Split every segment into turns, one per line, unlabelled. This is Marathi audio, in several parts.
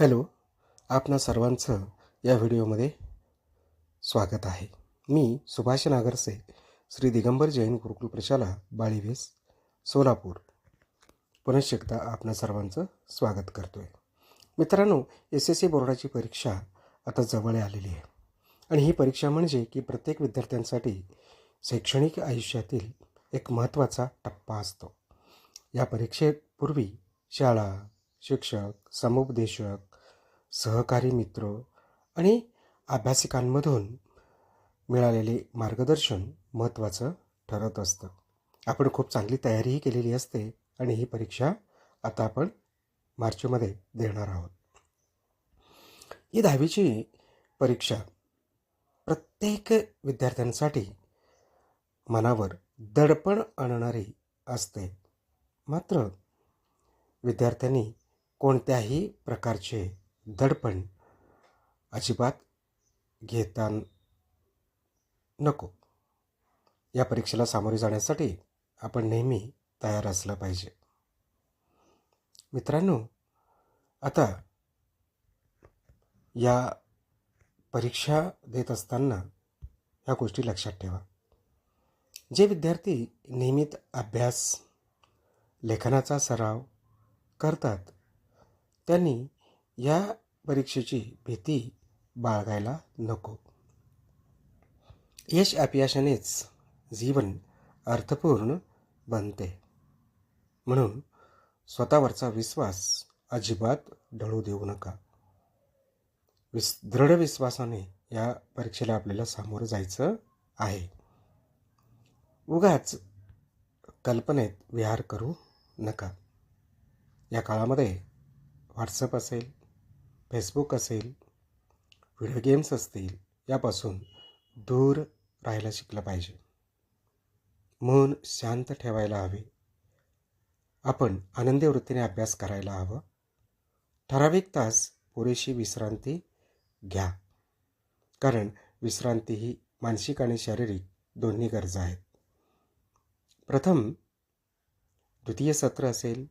हॅलो आपणा सर्वांचं या व्हिडिओमध्ये स्वागत आहे. मी सुभाष नागरसे श्री दिगंबर जैन गुरुकुल प्रशाला बाळीवेस सोलापूर. पुनश एकदा आपणा सर्वांचं स्वागत करतो आहे मित्रांनो एस एस सी बोर्डाची परीक्षा आता जवळ आलेली आहे. आणि ही परीक्षा म्हणजे की प्रत्येक विद्यार्थ्यांसाठी शैक्षणिक आयुष्यातील एक महत्त्वाचा टप्पा असतो. या परीक्षेपूर्वी शाळा शिक्षक समुपदेशक सहकारी मित्र आणि अभ्यासिकांमधून मिळालेले मार्गदर्शन महत्त्वाचं ठरत असतं. आपण खूप चांगली तयारीही केलेली असते आणि ही परीक्षा आता आपण मार्चमध्ये देणार आहोत. ही दहावीची परीक्षा प्रत्येक विद्यार्थ्यांसाठी मनावर दडपण आणणारी असते. मात्र विद्यार्थ्यांनी कोणत्याही प्रकारचे दडपण अजिबात घेता नको. या परीक्षेला सामोरे जाण्यासाठी आपण नेहमी तयार असलं पाहिजे. मित्रांनो आता या परीक्षा देत असताना ह्या गोष्टी लक्षात ठेवा. जे विद्यार्थी नियमित अभ्यास लेखनाचा सराव करतात त्यांनी या परीक्षेची भीती बाळगायला नको. यश अपयशानेच जीवन अर्थपूर्ण बनते. म्हणून स्वतःवरचा विश्वास अजिबात ढळू देऊ नका. विस दृढ विश्वासाने या परीक्षेला आपल्याला सामोरं जायचं आहे. उगाच कल्पनेत विहार करू नका. या काळामध्ये व्हॉट्सअप असेल फेसबुक असेल व्हिडिओ गेम्स असतील यापासून दूर राहायला शिकलं पाहिजे. मन शांत ठेवायला हवे. आपण आनंदी वृत्तीने अभ्यास करायला हवं. ठराविक तास पुरेशी विश्रांती घ्या. कारण विश्रांती ही मानसिक आणि शारीरिक दोन्ही गरजा आहेत. प्रथम द्वितीय सत्र असेल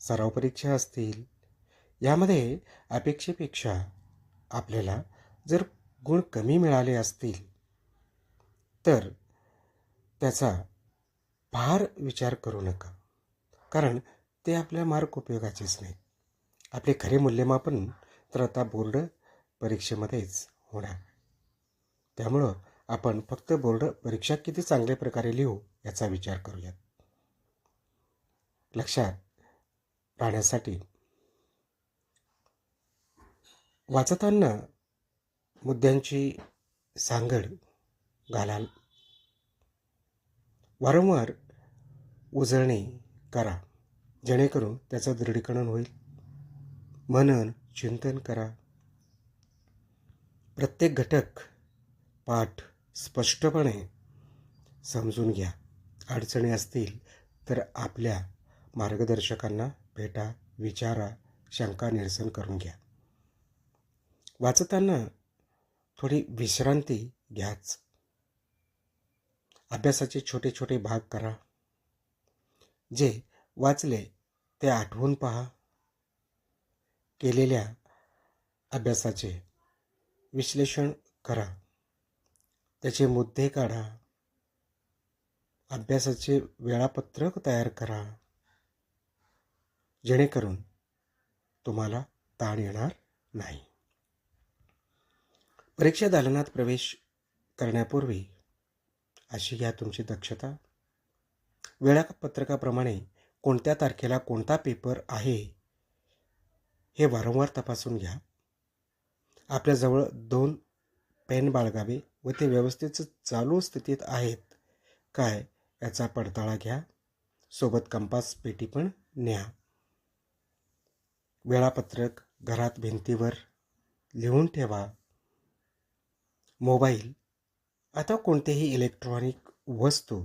सराव परीक्षा असतील यामध्ये अपेक्षेपेक्षा आपल्याला जर गुण कमी मिळाले असतील तर त्याचा फार विचार करू नका. कारण ते आपल्या मार्क उपयोगाचेच नाही. आपले खरे मूल्यमापन तर आता बोर्ड परीक्षेमध्येच होणार. त्यामुळं आपण फक्त बोर्ड परीक्षा किती चांगल्या प्रकारे लिहू याचा विचार करूयात. लक्षात राहण्यासाठी वाचताना मुद्द्यांची सांगड घालाल. वारंवार उजळणी करा जेणेकरून त्याचं दृढीकरण होईल. मनन चिंतन करा. प्रत्येक घटक पाठ स्पष्टपणे समजून घ्या. अडचणी असतील तर आपल्या मार्गदर्शकांना भेटा विचारा शंका निरसन करून घ्या. वाचताना थोडी विश्रांती घ्याच. अभ्यासाचे छोटे छोटे भाग करा. जे वाचले ते आठवून पहा. केलेल्या अभ्यासाचे विश्लेषण करा. त्याचे मुद्दे काढा. अभ्यासाचे वेळापत्रक तयार करा. जेणेकरून तुम्हाला ताण येणार नाही. परीक्षा दालनात प्रवेश करण्यापूर्वी अशी घ्या तुमची दक्षता. वेळापत्रकाप्रमाणे कोणत्या तारखेला कोणता पेपर आहे हे वारंवार तपासून घ्या. आपल्याजवळ दोन पेन बाळगावे व ते व्यवस्थित चालू स्थितीत आहेत काय याचा पडताळा घ्या. सोबत कंपास पेटी पण न्या. वेळापत्रक घरात भिंतीवर लिहून ठेवा. मोबाईल. आता कोणतेही इलेक्ट्रॉनिक वस्तू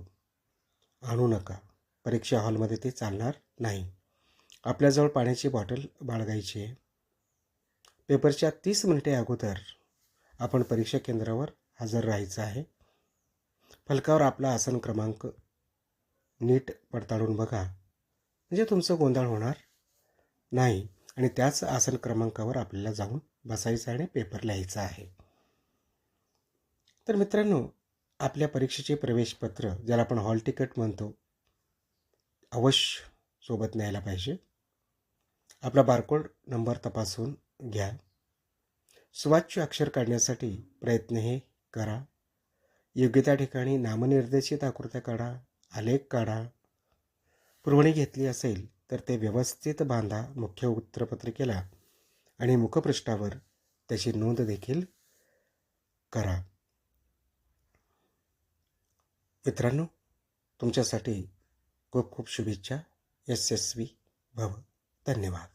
आणू नका. परीक्षा हॉलमध्ये ते चालणार नाही. आपल्याजवळ पाण्याची बॉटल बाळगायची आहे. पेपरच्या तीस मिनिटे अगोदर आपण परीक्षा केंद्रावर हजर राहायचं आहे. फलकावर आपला आसन क्रमांक नीट पडताळून बघा. म्हणजे तुमचं गोंधळ होणार नाही आणि त्याच आसन क्रमांकावर आपल्याला जाऊन बसायचं आणि पेपर लिहायचा आहे. तर मित्रांनो आपल्या परीक्षेचे प्रवेशपत्र ज्याला आपण हॉल तिकीट म्हणतो अवश्य सोबत न्यायला पाहिजे. आपला बारकोड नंबर तपासून घ्या. सुवाच्य अक्षर काढण्यासाठी प्रयत्न हे करा. योग्य त्या ठिकाणी नामनिर्देशित आकृत्या काढा आलेख काढा. पुरवणी घेतली असेल तर ते व्यवस्थित बांधा मुख्य उत्तरपत्रिकेला आणि मुखपृष्ठावर त्याची नोंद देखील करा. मित्रांनो तुमच्यासाठी खूप खूप शुभेच्छा. यशस्वी भव धन्यवाद.